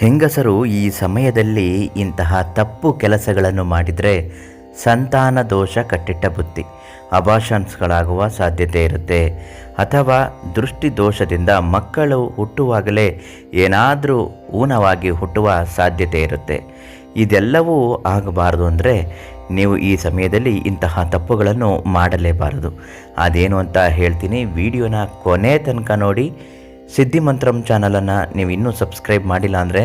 ಹೆಂಗಸರು ಈ ಸಮಯದಲ್ಲಿ ಇಂತಹ ತಪ್ಪು ಕೆಲಸಗಳನ್ನು ಮಾಡಿದರೆ ಸಂತಾನ ದೋಷ ಕಟ್ಟಿಟ್ಟ ಬುತ್ತಿ ಅಬಾಷನ್ಸ್ಗಳಾಗುವ ಸಾಧ್ಯತೆ ಇರುತ್ತೆ. ಅಥವಾ ದೃಷ್ಟಿ ದೋಷದಿಂದ ಮಕ್ಕಳು ಹುಟ್ಟುವಾಗಲೇ ಏನಾದರೂ ಊನವಾಗಿ ಹುಟ್ಟುವ ಸಾಧ್ಯತೆ ಇರುತ್ತೆ. ಇದೆಲ್ಲವೂ ಆಗಬಾರದು ಅಂದರೆ ನೀವು ಈ ಸಮಯದಲ್ಲಿ ಇಂತಹ ತಪ್ಪುಗಳನ್ನು ಮಾಡಲೇಬಾರದು. ಅದೇನು ಅಂತ ಹೇಳ್ತೀನಿ, ವಿಡಿಯೋನ ಕೊನೆ ತನಕ ನೋಡಿ. ಸಿದ್ಧಿಮಂತ್ರಂ ಚಾನಲನ್ನು ನೀವು ಇನ್ನೂ ಸಬ್ಸ್ಕ್ರೈಬ್ ಮಾಡಿಲ್ಲ ಅಂದರೆ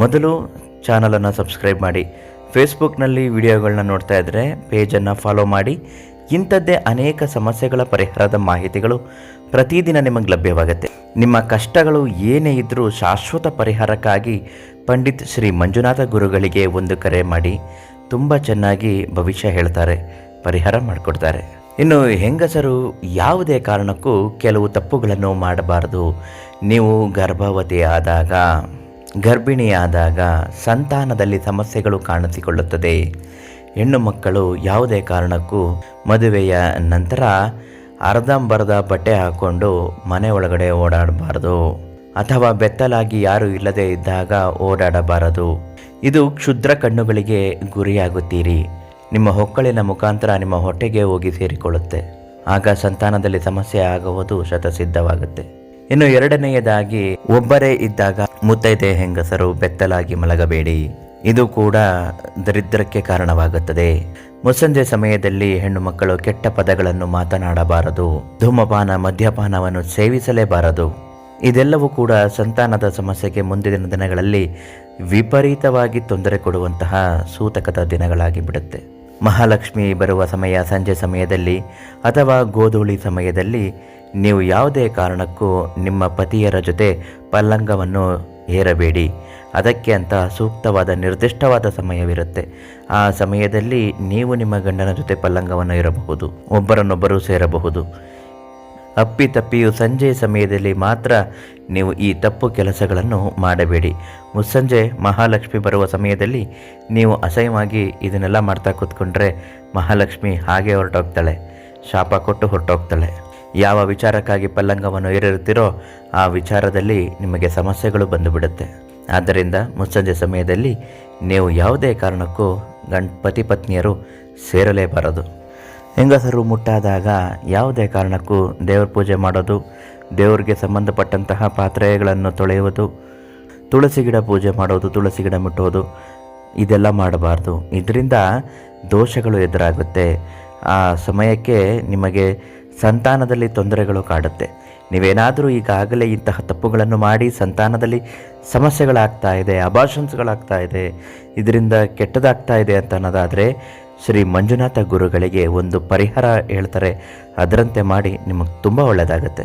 ಮೊದಲು ಚಾನಲನ್ನು ಸಬ್ಸ್ಕ್ರೈಬ್ ಮಾಡಿ. ಫೇಸ್ಬುಕ್ನಲ್ಲಿ ವಿಡಿಯೋಗಳನ್ನ ನೋಡ್ತಾ ಇದ್ದರೆ ಪೇಜನ್ನು ಫಾಲೋ ಮಾಡಿ. ಇಂಥದ್ದೇ ಅನೇಕ ಸಮಸ್ಯೆಗಳ ಪರಿಹಾರದ ಮಾಹಿತಿಗಳು ಪ್ರತಿದಿನ ನಿಮಗೆ ಲಭ್ಯವಾಗುತ್ತೆ. ನಿಮ್ಮ ಕಷ್ಟಗಳು ಏನೇ ಇದ್ದರೂ ಶಾಶ್ವತ ಪರಿಹಾರಕ್ಕಾಗಿ ಪಂಡಿತ್ ಶ್ರೀ ಮಂಜುನಾಥ ಗುರುಗಳಿಗೆ ಒಂದು ಕರೆ ಮಾಡಿ. ತುಂಬ ಚೆನ್ನಾಗಿ ಭವಿಷ್ಯ ಹೇಳ್ತಾರೆ, ಪರಿಹಾರ ಮಾಡಿಕೊಡ್ತಾರೆ. ಇನ್ನು ಹೆಂಗಸರು ಯಾವುದೇ ಕಾರಣಕ್ಕೂ ಕೆಲವು ತಪ್ಪುಗಳನ್ನು ಮಾಡಬಾರದು. ನೀವು ಗರ್ಭವತಿ ಆದಾಗ ಗರ್ಭಿಣಿಯಾದಾಗ ಸಂತಾನದಲ್ಲಿ ಸಮಸ್ಯೆಗಳು ಕಾಣಿಸಿಕೊಳ್ಳುತ್ತದೆ. ಹೆಣ್ಣು ಮಕ್ಕಳು ಯಾವುದೇ ಕಾರಣಕ್ಕೂ ಮದುವೆಯ ನಂತರ ಅರ್ಧಂಬರ್ಧ ಬಟ್ಟೆ ಹಾಕ್ಕೊಂಡು ಮನೆ ಒಳಗಡೆ ಓಡಾಡಬಾರದು. ಅಥವಾ ಬೆತ್ತಲಾಗಿ ಯಾರೂ ಇಲ್ಲದೆ ಇದ್ದಾಗ ಓಡಾಡಬಾರದು. ಇದು ಕ್ಷುದ್ರ ಕಣ್ಣುಗಳಿಗೆ ಗುರಿಯಾಗುತ್ತೀರಿ. ನಿಮ್ಮ ಹೊಕ್ಕಳಿನ ಮುಖಾಂತರ ನಿಮ್ಮ ಹೊಟ್ಟೆಗೆ ಹೋಗಿ ಸೇರಿಕೊಳ್ಳುತ್ತೆ. ಆಗ ಸಂತಾನದಲ್ಲಿ ಸಮಸ್ಯೆ ಆಗುವುದು ಶತಸಿದ್ಧವಾಗುತ್ತೆ. ಇನ್ನು ಎರಡನೆಯದಾಗಿ, ಒಬ್ಬರೇ ಇದ್ದಾಗ ಮುತ್ತೈದೆ ಹೆಂಗಸರು ಬೆತ್ತಲಾಗಿ ಮಲಗಬೇಡಿ. ಇದು ಕೂಡ ದರಿದ್ರಕ್ಕೆ ಕಾರಣವಾಗುತ್ತದೆ. ಮುಸ್ಸಂಜೆ ಸಮಯದಲ್ಲಿ ಹೆಣ್ಣು ಮಕ್ಕಳು ಕೆಟ್ಟ ಪದಗಳನ್ನು ಮಾತನಾಡಬಾರದು. ಧೂಮಪಾನ, ಮದ್ಯಪಾನವನ್ನು ಸೇವಿಸಲೇಬಾರದು. ಇದೆಲ್ಲವೂ ಕೂಡ ಸಂತಾನದ ಸಮಸ್ಯೆಗೆ ಮುಂದಿನ ದಿನಗಳಲ್ಲಿ ವಿಪರೀತವಾಗಿ ತೊಂದರೆ ಕೊಡುವಂತಹ ಸೂತಕದ ದಿನಗಳಾಗಿ ಬಿಡುತ್ತೆ ಮಹಾಲಕ್ಷ್ಮಿ ಬರುವ ಸಮಯ ಸಂಜೆ ಸಮಯದಲ್ಲಿ ಅಥವಾ ಗೋಧೂಳಿ ಸಮಯದಲ್ಲಿ ನೀವು ಯಾವುದೇ ಕಾರಣಕ್ಕೂ ನಿಮ್ಮ ಪತಿಯರ ಜೊತೆ ಪಲ್ಲಂಗವನ್ನು ಏರಬೇಡಿ ಅದಕ್ಕೆ ಅಂತ ಸೂಕ್ತವಾದ ನಿರ್ದಿಷ್ಟವಾದ ಸಮಯವಿರುತ್ತೆ. ಆ ಸಮಯದಲ್ಲಿ ನೀವು ನಿಮ್ಮ ಗಂಡನ ಜೊತೆ ಪಲ್ಲಂಗವನ್ನು ಇರಬಹುದು ಒಬ್ಬರನ್ನೊಬ್ಬರು ಸೇರಬಹುದು. ಅಪ್ಪಿತಪ್ಪಿಯು ಸಂಜೆ ಸಮಯದಲ್ಲಿ ಮಾತ್ರ ನೀವು ಈ ತಪ್ಪು ಕೆಲಸಗಳನ್ನು ಮಾಡಬೇಡಿ. ಮುಸ್ಸಂಜೆ ಮಹಾಲಕ್ಷ್ಮಿ ಬರುವ ಸಮಯದಲ್ಲಿ ನೀವು ಅಸಹ್ಯವಾಗಿ ಇದನ್ನೆಲ್ಲ ಮಾಡ್ತಾ ಕೂತ್ಕೊಂಡ್ರೆ ಮಹಾಲಕ್ಷ್ಮಿ ಹಾಗೆ ಹೊರಟೋಗ್ತಾಳೆ. ಶಾಪ ಕೊಟ್ಟು ಹೊರಟೋಗ್ತಾಳೆ. ಯಾವ ವಿಚಾರಕ್ಕಾಗಿ ಪಲ್ಲಂಗವನ್ನು ಏರಿರುತ್ತೀರೋ ಆ ವಿಚಾರದಲ್ಲಿ ನಿಮಗೆ ಸಮಸ್ಯೆಗಳು ಬಂದುಬಿಡುತ್ತೆ. ಆದ್ದರಿಂದ ಮುಸ್ಸಂಜೆ ಸಮಯದಲ್ಲಿ ನೀವು ಯಾವುದೇ ಕಾರಣಕ್ಕೂ ಗಣಪತಿ ಪತಿ ಪತ್ನಿಯರು ಸೇರಲೇಬಾರದು. ಹೆಂಗಸರು ಮುಟ್ಟಾದಾಗ ಯಾವುದೇ ಕಾರಣಕ್ಕೂ ದೇವರ ಪೂಜೆ ಮಾಡೋದು, ದೇವರಿಗೆ ಸಂಬಂಧಪಟ್ಟಂತಹ ಪಾತ್ರೆಗಳನ್ನು ತೊಳೆಯುವುದು, ತುಳಸಿ ಗಿಡ ಪೂಜೆ ಮಾಡೋದು, ತುಳಸಿ ಗಿಡ ಮುಟ್ಟೋದು, ಇದೆಲ್ಲ ಮಾಡಬಾರ್ದು. ಇದರಿಂದ ದೋಷಗಳು ಎದುರಾಗುತ್ತೆ. ಆ ಸಮಯಕ್ಕೆ ನಿಮಗೆ ಸಂತಾನದಲ್ಲಿ ತೊಂದರೆಗಳು ಕಾಡುತ್ತೆ. ನೀವೇನಾದರೂ ಈಗಾಗಲೇ ಇಂತಹ ತಪ್ಪುಗಳನ್ನು ಮಾಡಿ ಸಂತಾನದಲ್ಲಿ ಸಮಸ್ಯೆಗಳಾಗ್ತಾ ಇದೆ ಅಭಾಷನ್ಸ್ಗಳಾಗ್ತಾ ಇದೆ, ಇದರಿಂದ ಕೆಟ್ಟದಾಗ್ತಾ ಇದೆ ಅಂತ ಅನ್ನೋದಾದರೆ ಶ್ರೀ ಮಂಜುನಾಥ ಗುರುಗಳಿಗೆ ಒಂದು ಪರಿಹಾರ ಹೇಳ್ತಾರೆ. ಅದರಂತೆ ಮಾಡಿ ನಿಮಗೆ ತುಂಬ ಒಳ್ಳೆಯದಾಗುತ್ತೆ.